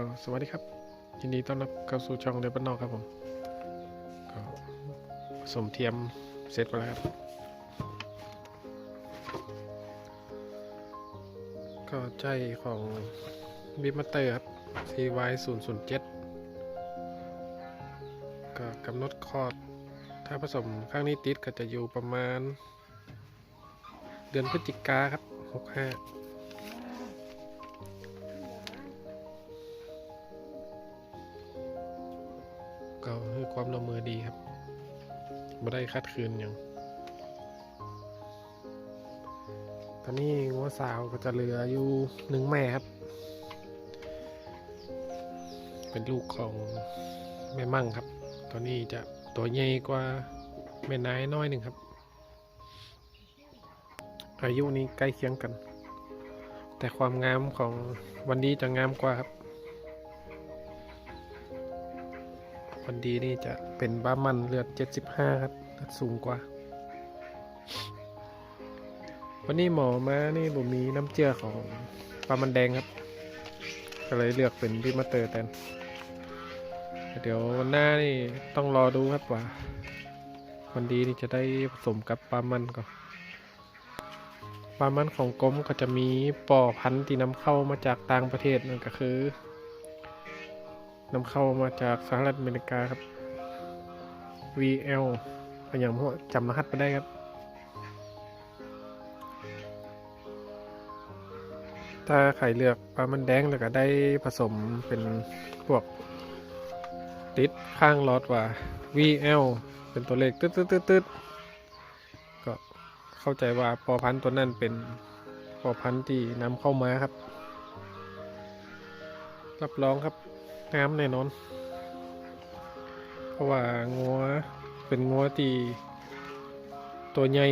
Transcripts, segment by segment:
ก็สวัสดีครับ ยินดีต้อนรับเข้าสู่ช่องเดบันนอกครับผม ก็ผสมเทียมเสร็จไปแล้วครับ ก็ใจของบิมเตอร์ครับ CY 0 0 7ก็กำหนดคอร์ดถ้าผสมข้างนี้ติดก็จะอยู่ประมาณ เดือนพฤศจิกาครับ 65 ความละเมอดีครับไม่ได้คัดคืนอย่างตอนนี้งัวสาวก็จะเหลืออยู่หนึ่งแม่ครับ เป็นลูกของแม่มั่งครับ ตอนนี้จะตัวใหญ่กว่าแม่นายน้อยหนึ่งครับ อายุนี้ใกล้เคียงกัน แต่ความงามของวันดีจะงามกว่าครับ วันดีนี่จะเป็นบ้ามันเลือด 75 ครับเลือดสูงกว่า วันนี้หมอมานี่ผมมีน้ำเจือของปลามันแดงครับ ก็เลยเลือกเป็นพิมาเตอร์แทนเดี๋ยววันหน้านี่ต้องรอดูครับว่าวันดีนี่จะได้ผสมกับปลามันก่อนปลามันของกรมก็จะมีป่อพันธุ์ที่นำเข้ามาจากต่างประเทศนั่นก็คือ นำเข้ามาจากสหรัฐอเมริกาครับ VL ก็อย่างพวกจำรหัสไปได้ครับ ถ้าใครเลือกปลามันแดงแล้วก็ได้ผสมเป็นพวก ติดข้างลอดว่า VL เป็นตัวเลขตึ๊ดตึ๊ดตึ๊ดตึ๊ดก็เข้าใจว่าปอพันธุ์ตัวนั้นเป็นปอพันธุ์ที่นำเข้ามาครับ รับรองครับ งามแน่นอน เพราะว่างัวเป็นงัวที่ตัวใหญ่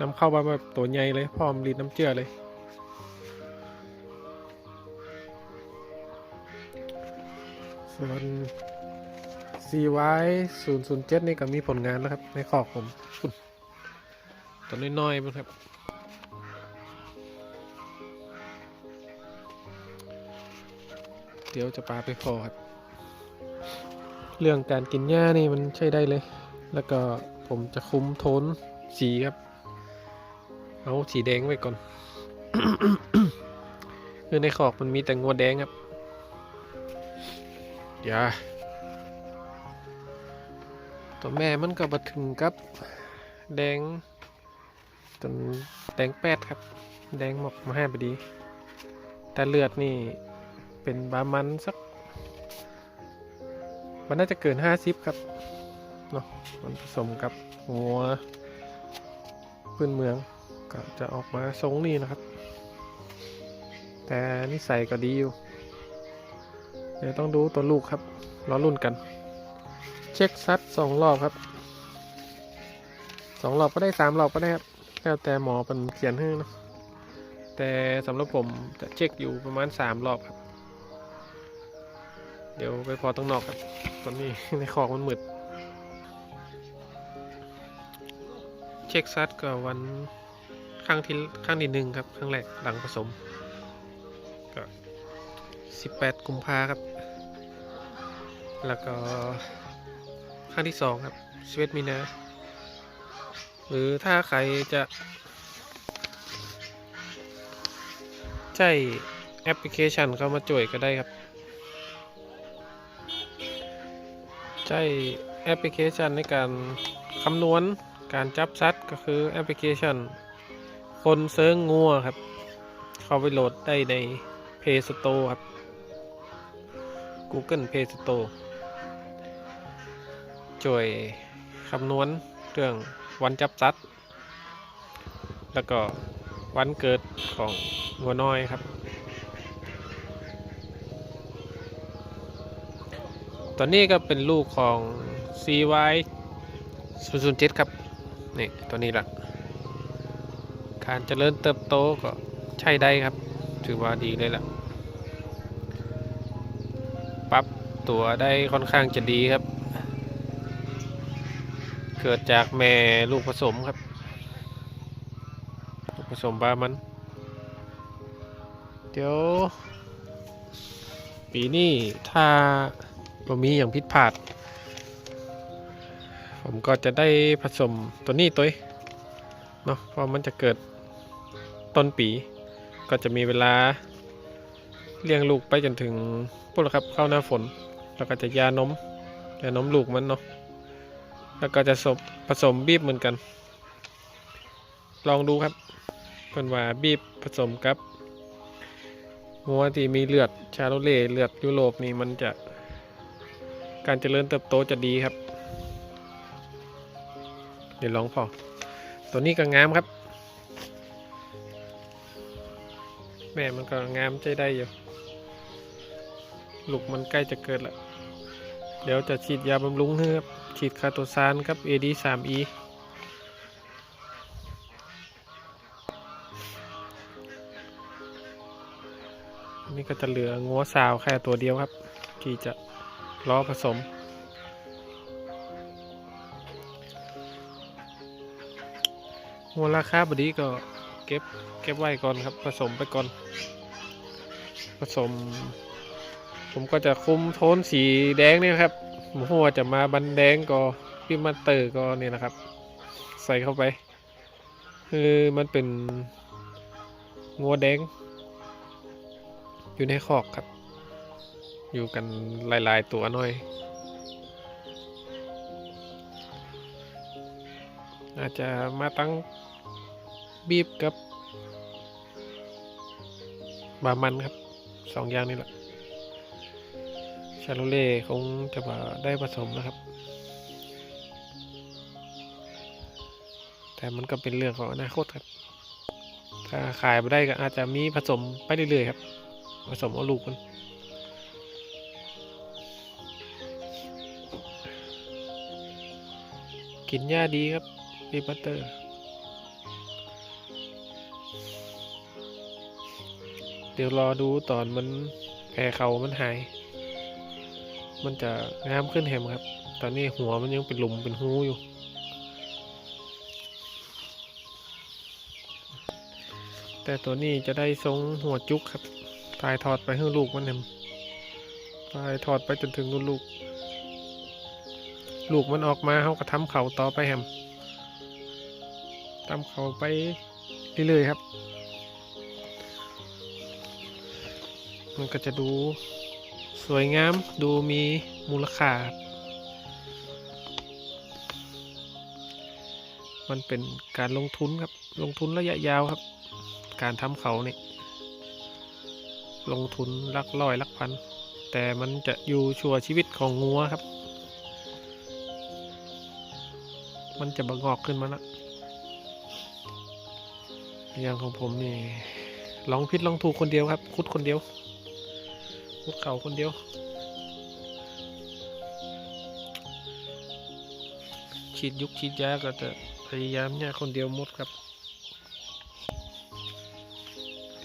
น้ำเข้ามาแบบตัวใหญ่เลย พร้อมรีดน้ำเจือเลย ส่วน CY 0 0 7 นี่ก็มีผลงานแล้วครับ ในขอบผมตัวน้อยๆมั้งครับ เดี๋ยวจะปาไปพอครับ เรื่องการกินหญ้านี่มันใช่ได้เลย แล้วก็ผมจะคุมโทนสีครับ เอาสีแดงไว้ก่อนคือในขอกมันมีแต่งัวแดงครับอย่าตัวแม่มันก็บัถึงกับ แดงจนแดงแปดครับ แดงหมกมาให้พอดี แต่เลือดนี่ เป็นบามันสัก มันน่าจะเกินห้าสิบครับเนาะมันผสมกับงัวพื้นเมืองก็จะออกมาทรงนี้นะครับ แต่นิสัยก็ดีอยู่ เดี๋ยวต้องดูตัวลูกครับรอรุ่นกัน เช็คซัดสองรอบครับสองรอบก็ได้สามรอบก็ได้ครับแล้วแต่หมอเป็นเขียนให้เนะแต่สำหรับผมจะเช็คอยู่ประมาณสามรอบครับ เดี๋ยวไปพอต้องนอกครับตอนนี้ในคอกมันมืด เช็คซัดก็วันครั้งที่ครั้งที่หนึ่งครับครั้งแรกหลังผสมก็สิบแปดกุมภาครับ แล้วก็ครั้งที่สองครับสเวตมีนา หรือถ้าใครจะใช้แอปพลิเคชันเข้ามาจ่วยก็ได้ครับ ใช้แอปพลิเคชันในการคำนวณการจับซัดก็คือแอปพลิเคชัน คนเซิร์งงัวครับ เข้าไปโหลดได้ใน Play Store ครับ Google Play Store ช่วยคำนวณเรื่องวันจับซัดแล้วก็วันเกิดของงัวน้อยครับ ตอนนี้ก็เป็นลูกของ CY 007ครับ นี่ ตัวนี้ละการเจริญเติบโตก็ใช่ได้ครับ ถือว่าดีเลยล่ะ ปรับตัวได้ค่อนข้างจะดีครับ เกิดจากแม่ลูกผสมครับ ลูกผสมบ้ามัน เดี๋ยว ปีนี้ถ้า บ่มีอย่างผิดพลาด ผมก็จะได้ผสมตัวนี้ตัวเองเนาะเพราะมันจะเกิดต้นปี ก็จะมีเวลาเลี้ยงลูกไปจนถึงปุ๊บละครับเข้าหน้าฝน แล้วก็จะยานมยานมลูกมันเนาะแล้วก็จะสบผสมบีบเหมือนกัน ลองดูครับเพิ่นว่าบีบผสมกับงัวที่มีเลือดชาโลเล่เลือดยุโรปนี่มันจะ การเจริญเติบโตจะดีครับ เดี๋ยวลองพอ ตัวนี้ก็งามครับ แม่มันก็งามใจได้อยู่ ลูกมันใกล้จะเกิดแล้ว เดี๋ยวจะฉีดยาบำรุงให้ครับ ฉีดคาโตซานครับ AD 3 E อันนี่ก็จะเหลืองัวสาวแค่ตัวเดียวครับ ที่จะ ล้อผสมหัวราคาบดีก็เก็บเก็บไว้ก่อนครับ ผสมไปก่อน ผสม ผมก็จะคุมโทนสีแดงนี่ยครับหมูหัวจะมาบันแดงก็พิมมาเตอร์ก็เนี่ยนะครับ ใส่เข้าไป คือมันเป็นงัวแดง อยู่ในคอกครับ อยู่กันหลายๆตัวหน่อย อาจจะมาตั้งบีบกับบามันครับสองอย่างนี้แหละ ชาโลเล่คงจะมาได้ผสมนะครับ แต่มันก็เป็นเรื่องของอนาคตครับ ถ้าขายไปได้ก็อาจจะมีผสมไปเรื่อยๆครับ ผสมเอาลูกมัน กินหญ้าดีครับบีบัตเตอร์เดี๋ยวรอดูตอนมันแผลเขามันหาย มันจะงามขึ้นแฮมครับ ตอนนี้หัวมันยังเป็นหลุมเป็นหูอยู่ แต่ตัวนี้จะได้ทรงหัวจุกครับถ่ายทอดไปให้ลูกมันแฮมถ่ายทอดไปจนถึงนู่นลูก ลูกมันออกมาเขาก็ทำเขาต่อไปแฮมทำเขาไปเรื่อยๆครับ มันก็จะดูสวยงามดูมีมูลค่า มันเป็นการลงทุนครับ ลงทุนระยะยาวครับ การทำเขาเนี่ยลงทุนลักร้อยลักพัน แต่มันจะอยู่ชั่วชีวิตของงัวครับ มันจะบงอกขึ้นมาละอย่างของผมนี่ลองผิดลองถูกคนเดียวครับ คุดคนเดียว คุดเข่าคนเดียว ฉีดยุกฉีดยาก็จะพยายามเนี่ยคนเดียวหมดครับ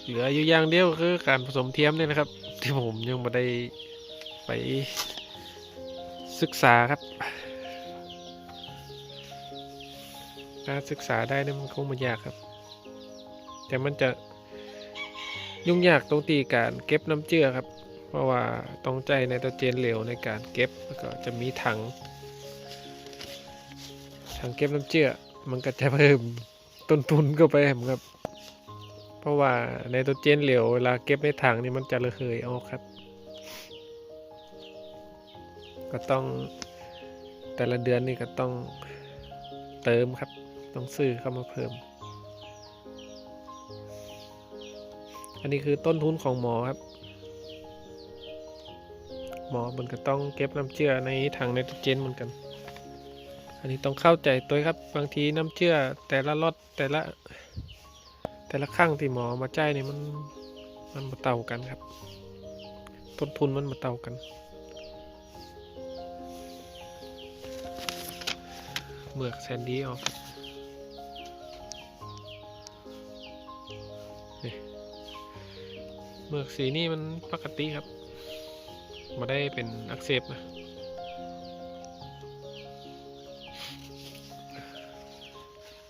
เหลืออยู่อย่างเดียวคือการผสมเทียมเนี่ยนะครับ ที่ผมยังไม่ได้ไปศึกษาครับ ถ้าศึกษาได้นี่มันคงไม่ยากครับ แต่มันจะยุ่งยากตรงที่การเก็บน้ำเจือครับ เพราะว่าต้องใจไนโตรเจนเหลวในการเก็บแล้วก็จะมีถังถังเก็บน้ำเจือมันก็จะเพิ่มต้นทุนเข้าไปครับ เพราะว่าไนโตรเจนเหลวเวลาเก็บในถังนี่มันจะระเหยออกครับ ก็ต้องแต่ละเดือนนี่ก็ต้องเติมครับ ต้องซื้อเข้ามาเพิ่ม อันนี้คือต้นทุนของหมอครับ หมอมันก็ต้องเก็บน้ำเชื่อในถังไนโตรเจนเหมือนกัน อันนี้ต้องเข้าใจตัวครับ บางทีน้ำเชื่อแต่ละลอตแต่ละ แต่ละครั้งที่หมอมาจ่ายนี่มันมันมาเต่ากันครับ ต้นทุนมันมาเต่ากันเมือกแซนดี้ออก เมือกสีนี่มันปกติครับมาได้เป็นอักเสบนะ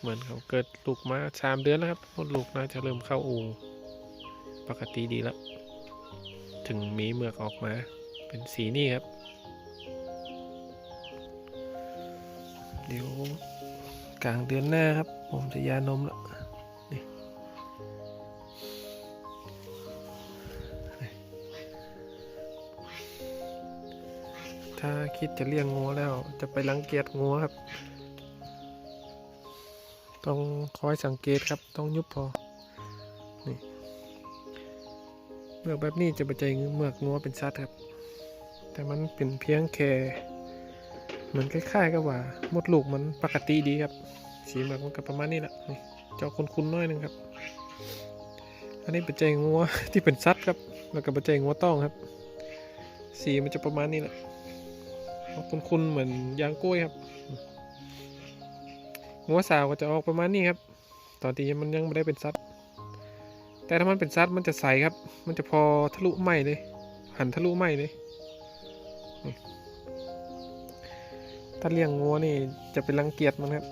เหมือนเขาเกิดลูกมาสามเดือนแล้วครับมดลูกน่าจะเริ่มเข้าอูปกติดีแล้วถึงมีเมือกออกมา เป็นสีนี่ครับ เดี๋ยวกลางเดือนหน้าครับ ผมจะยานมแล้ว ถ้าคิดจะเลี้ยงงัวแล้ว จะไปรังเกียจงัวครับ ต้องคอยสังเกตครับ ต้องยุบพอ นี่เมือกแบบนี้จะไปใจเมือกงัวเป็นสัตว์ครับ แต่มันเป็นเพียงแค่เหมือนคล้ายๆกับว่า มดลูกมันปกติดีครับ สีเมือกมันก็ประมาณนี้แหละนี่เจาคุ้นๆน้อยหนึงครับ อันนี้เป็นใจงัวที่เป็นสัตว์ครับ แล้วก็เป็นใจงัวต้องครับ สีมันจะประมาณนี้แหละ คุ้นๆเหมือนยางกล้วยครับงัวสาวก็จะออกประมาณนี้ครับ ตอนที่มันยังไม่ได้เป็นซัดแต่ถ้ามันเป็นซัดมันจะใสครับ มันจะพอทะลุไหมเลย หันทะลุไหมเลยถ้าเลี้ยงงัวนี่จะเป็นรังเกียจมันครับ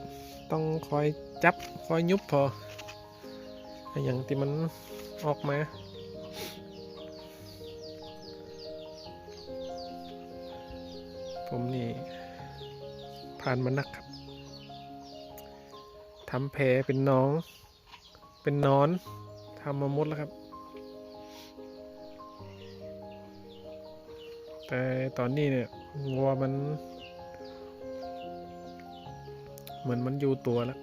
ต้องคอยจับคอยยุบพออย่างที่มันออกมา ผมนี่ผ่านมานักครับทำแผลเป็นน้อง เป็นนอนทำมาหมดแล้วครับ แต่ตอนนี้เนี่ยงัวมัน เหมือนมันอยู่ตัวแล้ว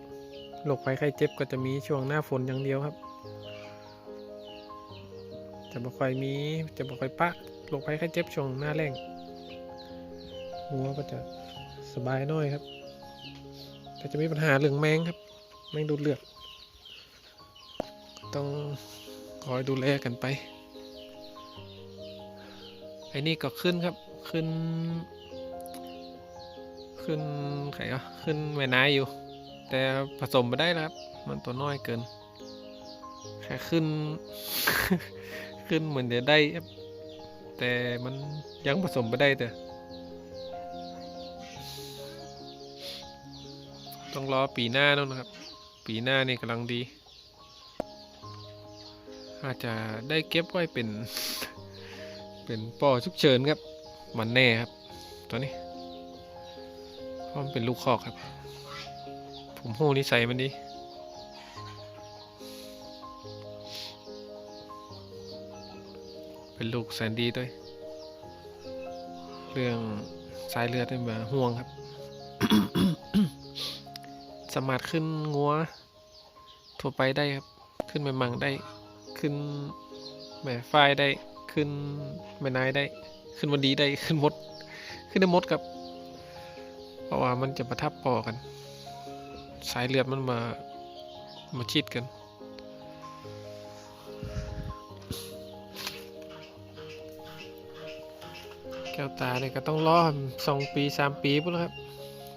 โรคภัยไข้เจ็บก็จะมีช่วงหน้าฝนอย่างเดียวครับ จะบ่ค่อยมีจะบ่ค่อยปะโรคภัยไข้เจ็บช่วงหน้าแรง งัวก็จะสบายน้อยครับ แต่จะมีปัญหาเรื่องแมงครับ แมงดูดเลือด ต้องคอยดูแลกันไป ไอ้นี่ก็ขึ้นครับ ขึ้น ขึ้นไข่อะขึ้นแม่นายอยู่ แต่ผสมไม่ได้แล้วครับ มันตัวน้อยเกิน แค่ขึ้น ขึ้นเหมือนเดี๋ยวได้ แต่มันยังผสมไม่ได้แต่ ต้องรอปีหน้านู่นนะครับ ปีหน้านี่กำลังดี อาจจะได้เก็บไว้เป็น เป็นปอฉุกเฉินครับ มันแน่ครับ ตัวนี้เพราะมันเป็นลูกคอกครับ ผมโหนิสัยมันดีเป็นลูกแสนดีด้วย เรื่องสายเลือดนี่มาห่วงครับ สามารถขึ้นงัวทั่วไปได้ครับ ขึ้นแม่มังได้ ขึ้นแม่ฝ้ายได้ ขึ้นแม่นายได้ ขึ้นวันดีได้ ขึ้นมด ขึ้นได้มดครับ เพราะว่ามันจะประทับปอกัน สายเลือดมันมา มาชิดกันแก้วตาเนี่ยก็ต้องรอสองปีสามปีพุ่นครับ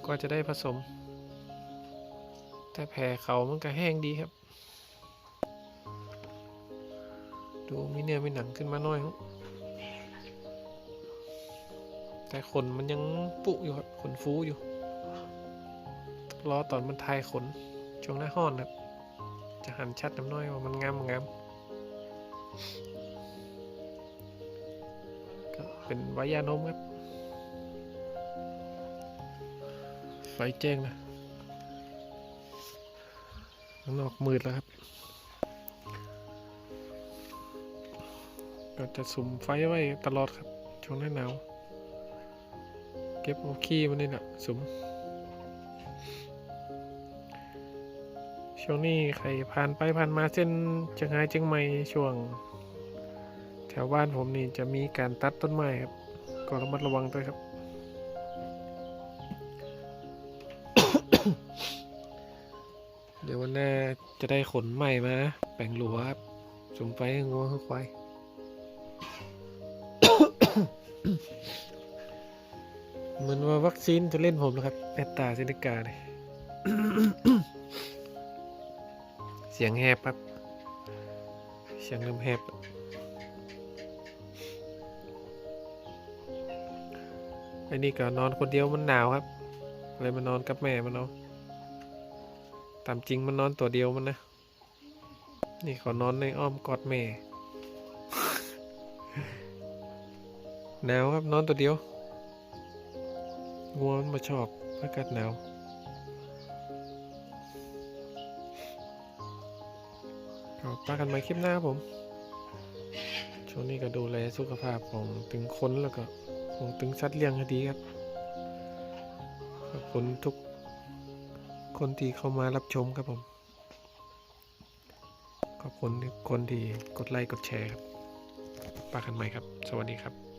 ก็จะได้ผสม แต่แผลเขามันก็แห้งดีครับ ดูมีเนื้อมีหนังขึ้นมาหน่อยครับแต่ขนมันยังปุอยู่ครับ ขนฟูอยู่ รอตอนมันทายขน ช่วงหน้าห้อนครับ จะหันชัดน้ำน้อยว่ามันงามงามก็เป็นไวยานมครับ ไฟแจ้งนะ ข้างนอกมืดแล้วครับ ก็จะสุ่มไฟไว้ตลอดครับ ช่วงหน้าหนาว เก็บเอาขี้มันนี่แหละสุมช่วงนี้ใครผ่านไปผ่านมาเส้นเชียงรายเชียงใหม่ช่วง แถวบ้านผมนี่จะมีการตัดต้นไม้ครับ ก็ระมัดระวังด้วยครับ เดี๋ยววันหน้าจะได้ขนใหม่มาแป่งหลัวครับสุมไฟงัวควายเหมือนว่าวัคซีนจะเล่นผมแล้วครับแอตตาเซเนกาเลยเสียงแหบครับ เสียงเริ่มแหบไอ้นี่ก็นอนคนเดียวมันหนาวครับ เลยมานอนกับแม่มันเอาะ ตามจริงมันนอนตัวเดียวมันนะ นี่ขอนอนในอ้อมกอดแม่ หนาวครับนอนตัวเดียวงัวมันมาชอบอากาศหนาวก็ปากันใหม่คลิปหน้าผม ช่วงนี้ก็ดูแลสุขภาพของถึงคนแล้วก็ของถึงสัตว์เลี้ยงให้ดีครับ ขอบคุณทุก คนที่เข้ามารับชมครับผม ขอบคุณคนที่กดไลค์กดแชร์ครับปากันใหม่ครับ สวัสดีครับ